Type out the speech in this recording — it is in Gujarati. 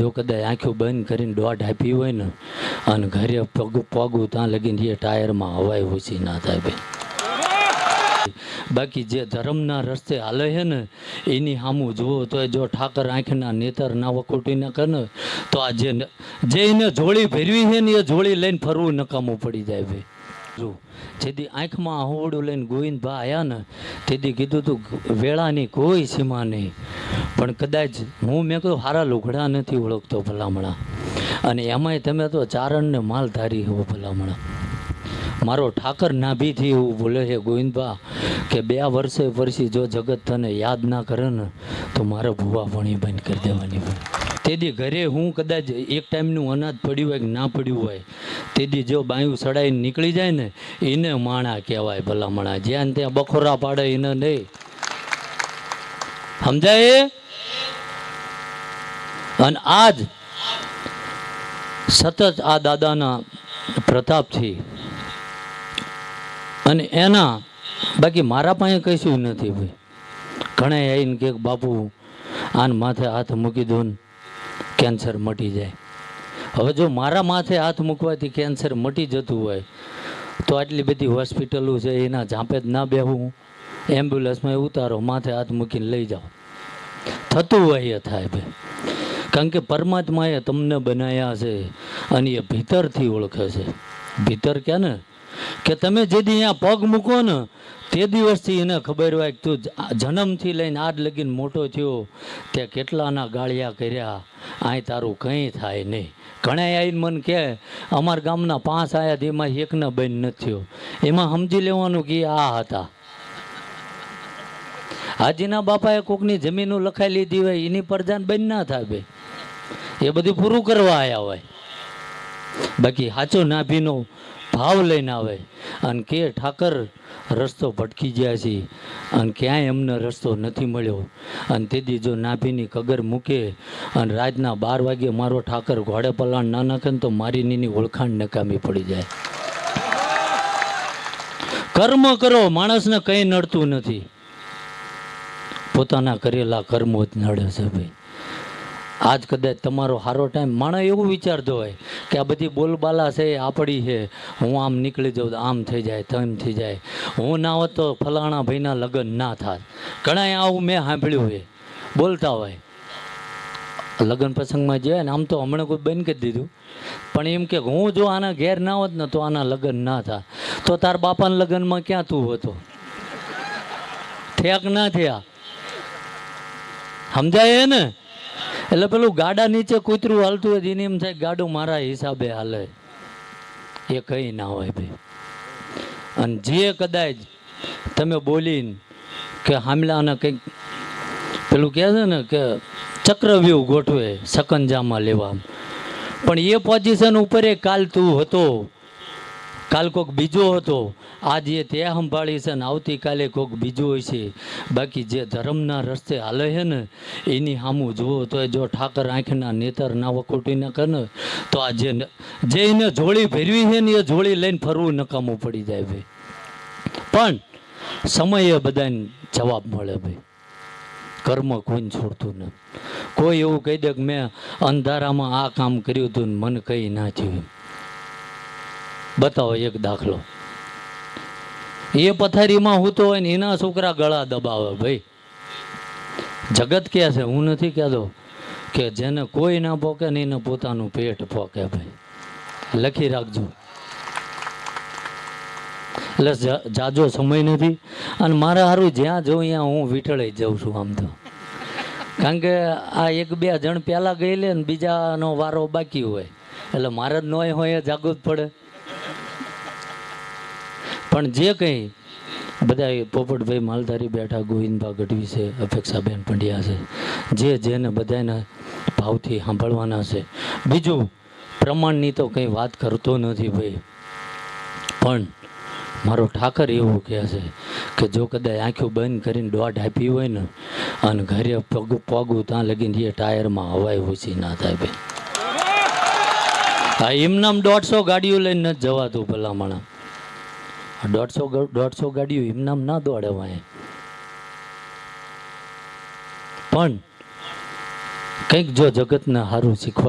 જો કદાચ આંખો બંધ કરીને દોઢ આપી હોય ને, અને ઘરે પગ પગું ત્યાં લગીને એ ટાયરમાં હવાઈ ઓછી ના થાય ભાઈ બાકી જે ધર્મના રસ્તે હાલે છે ને, એની સામું જુઓ તો જો ઠાકર આંખના નેતર ના વખોટીને કરે તો આ જે એને જોડી ભેરવી છે ને, એ જોડી લઈને ફરવું નકામું પડી જાય ભાઈ જો. જેથી આંખમાં આહોડું લઈને ગોવિંદભા આવ્યા ને, તેથી કીધું તું, વેળાની કોઈ સીમા નહીં. પણ કદાચ હું, મેં કહ્યું હારા લુગડા નથી ઓળખતો ભલામણા. અને એમાંય તમે તો ચારણને માલધારી હો ભલામણા. મારો ઠાકર નાભીથી એવું બોલે છે ગોવિંદભા કે બે વર્ષે પછી જો જગત તને યાદ ના કરે ને, તો મારે ભૂવા ભણી બંધ કરી દેવાની હોય. તેથી ઘરે હું કદાચ એક ટાઈમનું અનાજ પડ્યું હોય કે ના પડ્યું હોય, તેથી જો બાયું સડાઈને નીકળી જાય ને, એને માણા કહેવાય ભલામણા. જ્યાં ત્યાં બખોરા પાડે એને નહીં. સમજાય? અને આજ સતત આ દાદાના પ્રતાપથી અને એના, બાકી મારા પાસે કશું નથી ભાઈ. ઘણા આવીને કે બાપુ, આન માથે હાથ મૂકી દો ને. કેન્સર મટી જાય. હવે જો મારા માથે હાથ મૂકવાથી કેન્સર મટી જતું હોય, તો આટલી બધી હોસ્પિટલો છે, એના ઝાંપે જ ના બેહવું એમ્બ્યુલન્સમાં ઉતારો, માથે હાથ મૂકીને લઈ જાઓ. થતું હોય એ થાય ભાઈ. કારણ કે પરમાત્માએ તમને બનાવ્યા છે અને એ ભીતરથી ઓળખે છે. ભીતર ક્યાં ને? કે તમે જે દી અહીંયા પગ મૂકો ને, તે દિવસથી એને ખબર હોય કે તું જન્મથી લઈને આજ લગીને મોટો થયો, તે કેટલાના ગાળિયા કર્યા અહીં તારું કંઈ થાય નહીં. ઘણા આવીને મને કહે અમારા ગામના પાંચ આયા તેમાં એકને બન નથી એમાં સમજી લેવાનું કે આ હતા. હાજીના બાપાએ કોકની જમીનો લખાઈ લીધી હોય, એની પરજાન બંધ ના થાય બે. એ બધું પૂરું કરવા આવ્યા હોય. બાકી સાચો નાભીનો ભાવ લઈને આવે અને કે ઠાકર રસ્તો ભટકી ગયા છે અને ક્યાંય અમને રસ્તો નથી મળ્યો. અને તેથી જો નાભીની કગર મૂકે અને રાતના બાર વાગે મારો ઠાકર ઘોડે પલાણ ના નાખે તો મારી નીની ઓળખાણ નકામી પડી જાય. કર્મ કરો, માણસને કંઈ નડતું નથી. પોતાના કરેલા કર્મો જ નડે છે ભાઈ. આજ કદાચ તમારો સારો ટાઈમ માણસ એવું વિચારતો હોય કે આ બધી બોલબાલા છે, એ આપણી છે. હું આમ નીકળી જાઉં આમ થઈ જાય, તેમ થઈ જાય. હું ના હોત તો ફલાણા ભાઈના લગ્ન ના થાત. ઘણા આવું મેં સાંભળ્યું હોય બોલતા હોય. લગ્ન પ્રસંગમાં જાય ને, આમ તો હમણાં કોઈ બંધ કરી દીધું. પણ એમ કે હું જો આના ઘેર ના હોત ને, તો આના લગ્ન ના થાય તો તાર બાપાના લગ્નમાં ક્યાં તું હતો? ઠેક ના થયા? સમજાય ને? એટલે પેલું ગાડા નીચે કૂતરું હાલતું હોય એને એમ થાય ગાડું મારા હિસાબે હાલે. એ કંઈ ના હોય ભાઈ. અને જે કદાચ તમે બોલીને કે હામલાને કંઈક પેલું કહે છે ને કે ચક્રવ્યૂહ ગોઠવે, સકંજામાં લેવા. પણ એ પોઝિશન ઉપર એ કાલ તું હતો. કાલ કોક બીજો હતો. આજે તે સંભાળી છે ને આવતીકાલે કોક બીજો હોય છે. બાકી જે ધર્મના રસ્તે હાલે છે ને, એની સામું જુઓ તો જો ઠાકર આંખના નેતર ના વખોટીને કરે ને, તો આ જે જે એને જોડી ભેરવી છે ને એ જોડી લઈને ફરવું નકામું પડી જાય ભાઈ. પણ સમયે બધાને જવાબ મળે ભાઈ. કર્મ કોઈને છોડતું ને કોઈ એવું કહી દે કે મેં અંધારામાં આ કામ કર્યું હતું ને મને કંઈ ના થયું. બતાવો એક દાખલો. એ પથારીમાં હૂતો હોય ને એના છોકરા ગળા દબાવે ભાઈ. જગત કે છે, હું નથી કહેતો કે જેને કોઈ ના પોકે ને એને પોતાનું પેટ પોકે ભાઈ. લખી રાખજો. એટલે જાજો સમય નથી અને મારા સારું જ્યાં જઉં ત્યાં હું વિઠળાઈ જાઉં છું આમ તો. કારણ કે આ એક બે જણ પહેલાં ગયેલે ને બીજાનો વારો બાકી હોય. એટલે મારે જ નોય હોય એ જાગવું જ પડે. પણ જે કંઈ બધા પોપટભાઈ માલધારી બેઠા ગોવિંદભા ગઢવી છે અપેક્ષાબેન પંડ્યા છે, જે જેને બધાને ભાવથી સાંભળવાના છે. બીજું, પ્રમાણની તો કંઈ વાત કરતો નથી ભાઈ. પણ મારો ઠાકર એવું કહે છે કે જો કદાચ આંખો બંધ કરીને દોઢ આપી હોય ને, અને ઘરે પગ પગું ત્યાં લગીને એ ટાયરમાં હવાઈ ઓછી ના થાય ભાઈ. હા એમનામ દોઢસો ગાડીઓ લઈને નથી જવાતું ભલામણા. દોઢસો દોઢસો ગાડીઓ એમનામ ના દોડવાય પણ કંઈક જો જગતને સારું શીખવાડ